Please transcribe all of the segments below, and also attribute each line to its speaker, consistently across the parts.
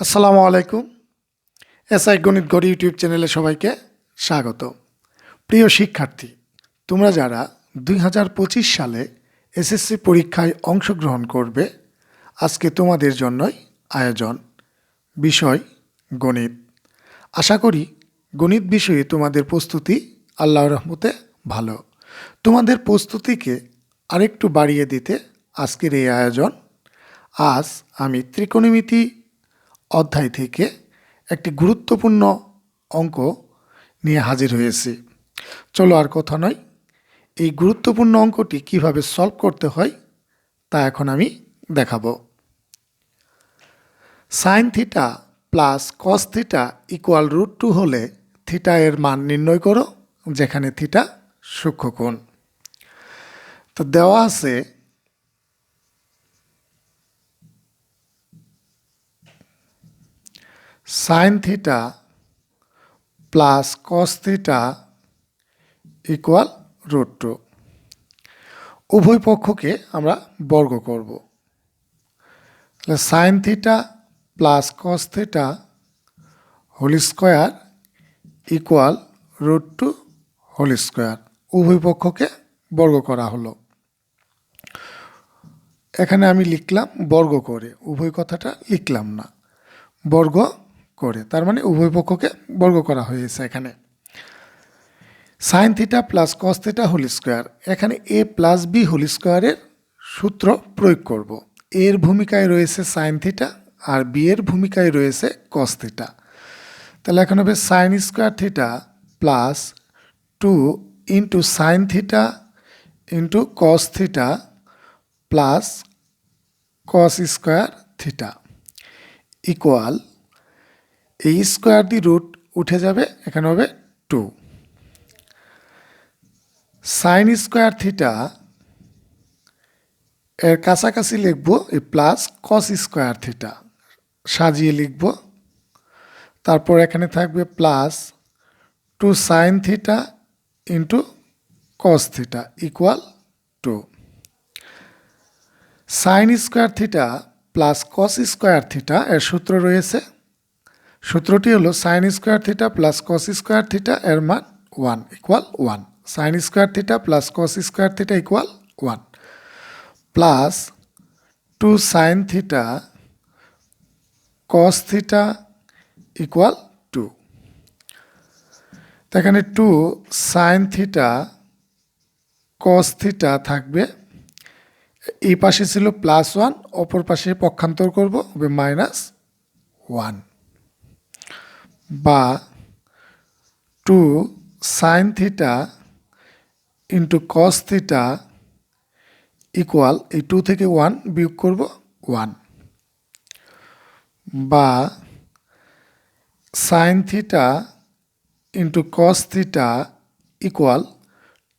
Speaker 1: আসসালামু আলাইকুম। এসআই গণিত গড়ি ইউটিউব চ্যানেলে সবাইকে স্বাগত। প্রিয় শিক্ষার্থী, তোমরা যারা দুই হাজার পঁচিশ সালে এসএসসি পরীক্ষায় অংশগ্রহণ করবে, আজকে তোমাদের জন্যই আয়োজন। বিষয়, গণিত। আশা করি গণিত বিষয়ে তোমাদের প্রস্তুতি আল্লাহর রহমতে ভালো। তোমাদের প্রস্তুতিকে আরেকটু বাড়িয়ে দিতে আজকের এই আয়োজন। আজ আমি ত্রিকোণমিতি অধ্যায় থেকে একটি গুরুত্বপূর্ণ অঙ্ক নিয়ে হাজির হয়েছি। চলো আর কথা নয়, এই গুরুত্বপূর্ণ অঙ্কটি কীভাবে সলভ করতে হয় তা এখন আমি দেখাবো। Sine theta plus cos theta equal root two হলে থিটা এর মান নির্ণয় করো, যেখানে থিটা সূক্ষ্মকোণ। তো দেওয়া আছে sine theta plus cos theta equal root two উভয় পক্ষকে আমরা বর্গ করব। তাহলে sine theta plus cos theta whole square equal root two whole square উভয় পক্ষকে বর্গ করা হলো। এখানে আমি লিখলাম বর্গ করে। উভয় কথাটা লিখলাম না। বর্গ করে। তার মানে উভয় পক্ষকে বর্গ করা হয়েছে এখানে। Sine theta plus cos theta whole square এখানে এ প্লাস বি হোল স্কোয়ারের সূত্র প্রয়োগ করব। এর ভূমিকায় রয়েছে সাইন থিটা আর বি এর ভূমিকায় রয়েছে কস থিটা তাহলে এখন হবে sine square theta plus two into sine theta into cos theta plus cos square theta equal এই স্কোয়ার দি রুট উঠে যাবে, এখানে হবে টু সাইন স্কোয়ার থিটা এর কাছাকাছি লিখব এই প্লাস কস স্কোয়ার থিটা সাজিয়ে লিখব। তারপর এখানে থাকবে plus two sine theta into cos theta equal two sine square theta plus cos square theta এর সূত্র রয়েছে সূত্রটি হলো sine square theta plus cos square theta এর মান one equal one sine square theta plus cos square theta equal one plus two sine theta cos theta equal two এখানে two sine theta cos theta থাকবে। এই পাশে ছিল plus one অপর পাশে পক্ষান্তর করব, হবে মাইনাস ওয়ান বা two sine theta into cos theta equal এই টু থেকে ওয়ান বিয়োগ করব ওয়ান। বা sine theta into cos theta equal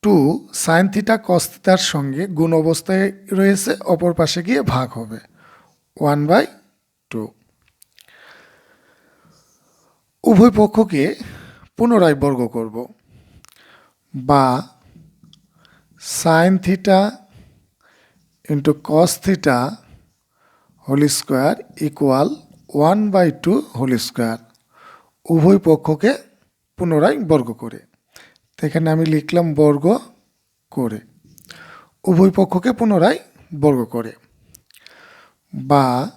Speaker 1: two sine theta cos থিটার সঙ্গে গুণ অবস্থায় রয়েছে, অপর পাশে গিয়ে ভাগ হবে। One by two. উভয় পক্ষকে পুনরায় বর্গ করব। বা sine theta into cos theta whole square equal one by two whole square উভয় পক্ষকে পুনরায় বর্গ করে। এখানে আমি লিখলাম বর্গ করে। উভয় পক্ষকে পুনরায় বর্গ করে। বা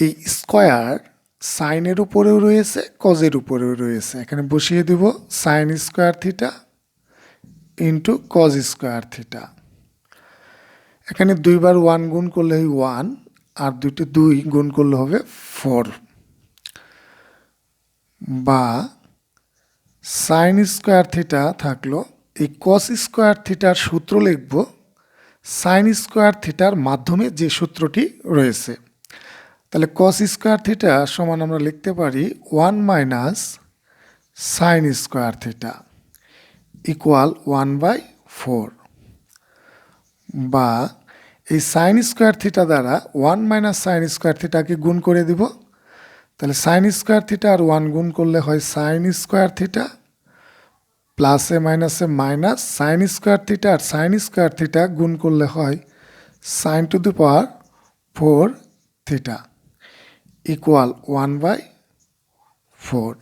Speaker 1: এই স্কোয়ার সাইনের উপরেও রয়েছে কজের উপরেও রয়েছে। এখানে বসিয়ে দেব sine square theta into cos square theta এখানে দুইবার ওয়ান গুণ করলে হয় ওয়ান আর দুইটি দুই গুণ করলে হবে ফোর বা সাইন স্কোয়ার থিটা থাকল, এই কস স্কোয়ার থিটার সূত্র লিখব সাইন স্কোয়ার থিটার মাধ্যমে যে সূত্রটি রয়েছে। তাহলে কস স্কোয়ার থিটা সমান আমরা লিখতে পারি one minus sine square theta equal one by four বা এই সাইন স্কোয়ার থিটা দ্বারা ওয়ান মাইনাস সাইন স্কোয়ার থিটাকে গুণ করে দিব। তাহলে সাইন স্কোয়ার থিটা আর ওয়ান গুণ করলে হয় সাইন স্কোয়ার থিটা প্লাসে মাইনাসে মাইনাস সাইন স্কোয়ার থিটা আর সাইন স্কোয়ার থিটা গুণ করলে হয় sine to the power four theta equal one by four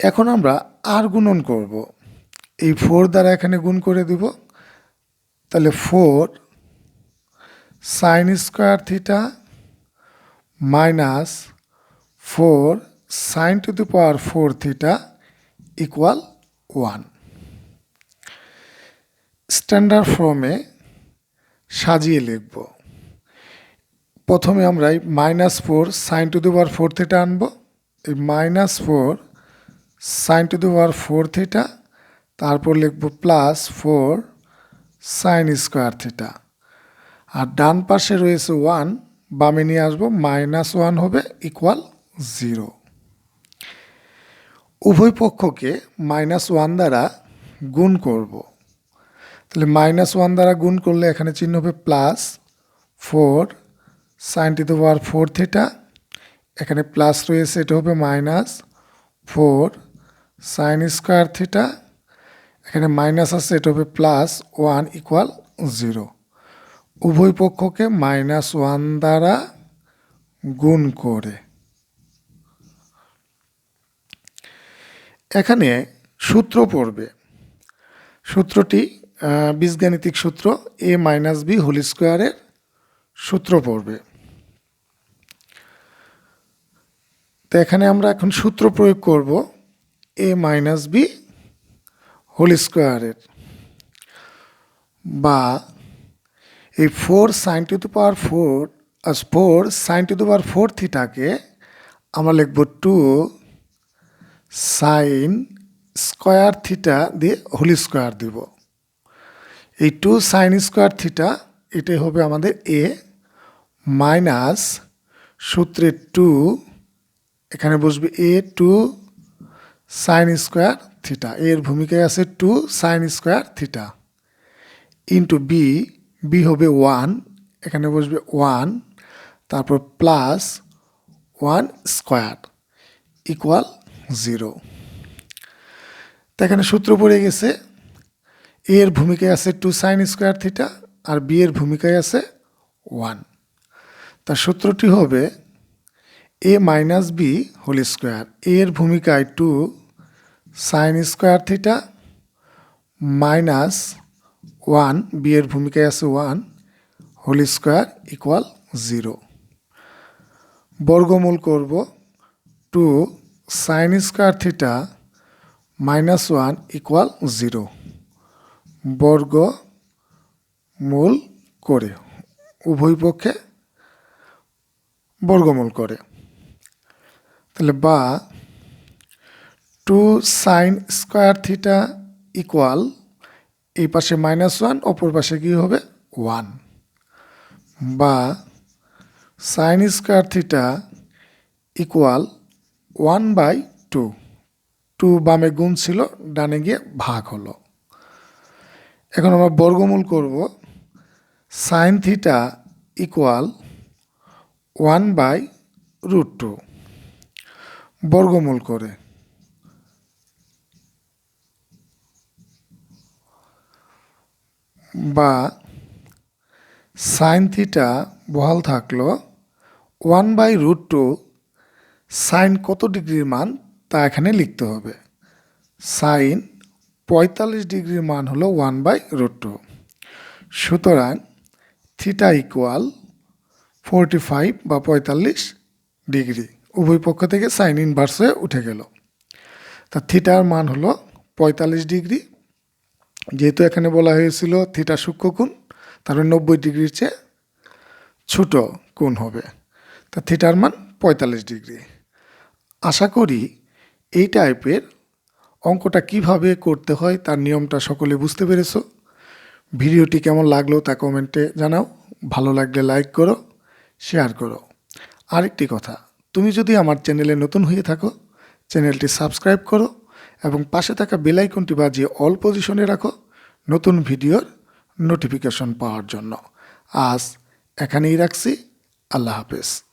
Speaker 1: এখন আমরা আর গুণন করব। এই ফোর দ্বারা এখানে গুণ করে দিব। তাহলে four sine square theta minus four sine to the power four theta equal one standard ফর্মে সাজিয়ে লিখব। প্রথমে আমরা এই minus four sine to the power four theta আনব। এই minus four sine to the power four theta তারপর লিখব plus four sine square theta আর ডান পাশে রয়েছে ওয়ান বামে নিয়ে আসব মাইনাস ওয়ান হবে ইকুয়াল জিরো উভয় পক্ষকে মাইনাস ওয়ান দ্বারা গুণ করব। তাহলে মাইনাস ওয়ান দ্বারা গুণ করলে এখানে চিহ্ন হবে plus four sine to the power four theta এখানে প্লাস রয়েছে, এটা হবে minus four sine square theta এখানে মাইনাস আছে, এটা হবে প্লাস ওয়ান ইকুয়াল জিরো উভয় পক্ষকে মাইনাস ওয়ান দ্বারা গুণ করে। এখানে সূত্র পড়বে। সূত্রটি বীজগাণিতিক সূত্র এ মাইনাস বি হোল স্কোয়ারের সূত্র পড়বে। তো এখানে আমরা এখন সূত্র প্রয়োগ করব এ মাইনাস বি হোল স্কোয়ারের বা এই four sine to the power four four sine to the power four থিটাকে আমরা লিখব টু সাইন স্কোয়ার থিটা দিয়ে হোল স্কোয়ার দিব। এই টু সাইন স্কোয়ার থিটা এটাই হবে আমাদের এ মাইনাস সূত্রের টু এখানে বসবে a two sine square theta এর ভূমিকায় আছে two sine square theta into b b হবে ওয়ান এখানে বসবে ওয়ান তারপর plus one square equal zero তো এখানে সূত্র পড়ে গেছে এ এর ভূমিকায় আছে টু সাইন স্কোয়ার থিটা আর বি এর ভূমিকায় আছে ওয়ান তার সূত্রটি হবে a minus b whole square এর ভূমিকায় two sine square theta minus one b এর ভূমিকায় আছে one whole square equal zero বর্গমূল করব two sine square theta minus one equal zero বর্গ মূল করে। উভয় পক্ষে বর্গমূল করে। তাহলে বা two sine square theta equal এই পাশে মাইনাস ওয়ান অপর পাশে কী হবে? ওয়ান বা sine square theta equal one by two two বামে গুণ ছিল, ডানে গিয়ে ভাগ হলো। এখন আমরা বর্গমূল করব। Sine theta equal one by root two বর্গমূল করে। বা সাইন থিটা বহাল থাকল one by root two sine কত ডিগ্রির মান তা এখানে লিখতে হবে। সাইন পঁয়তাল্লিশ ডিগ্রির মান হলো ওয়ান বাই রুট টু সুতরাং থিটা ইকুয়াল ফোরটি ফাইভ বা পঁয়তাল্লিশ ডিগ্রি। উভয় পক্ষ থেকে সাইন ইনভার্স হয়ে উঠে গেল। তা থিটার মান হলো পঁয়তাল্লিশ ডিগ্রি। যেহেতু এখানে বলা হয়েছিল থিটা সূক্ষ্ম কোণ, তাহলে নব্বই ডিগ্রির চেয়ে ছোট কোণ হবে। তা থিটার মান পঁয়তাল্লিশ ডিগ্রি। আশা করি এই টাইপের অঙ্কটা কীভাবে করতে হয় তার নিয়মটা সকলে বুঝতে পেরেছ। ভিডিওটি কেমন লাগল তা কমেন্টে জানাও। ভালো লাগলে লাইক করো, শেয়ার করো। আরেকটি কথা তুমি যদি আমার চ্যানেলে নতুন হয়ে থাকো, চ্যানেলটি সাবস্ক্রাইব করো এবং পাশে থাকা বেলাইকনটি বাজিয়ে অল পজিশনে রাখো নতুন ভিডিওর নোটিফিকেশন পাওয়ার জন্য। আজ এখানেই রাখছি। আল্লাহ হাফেজ।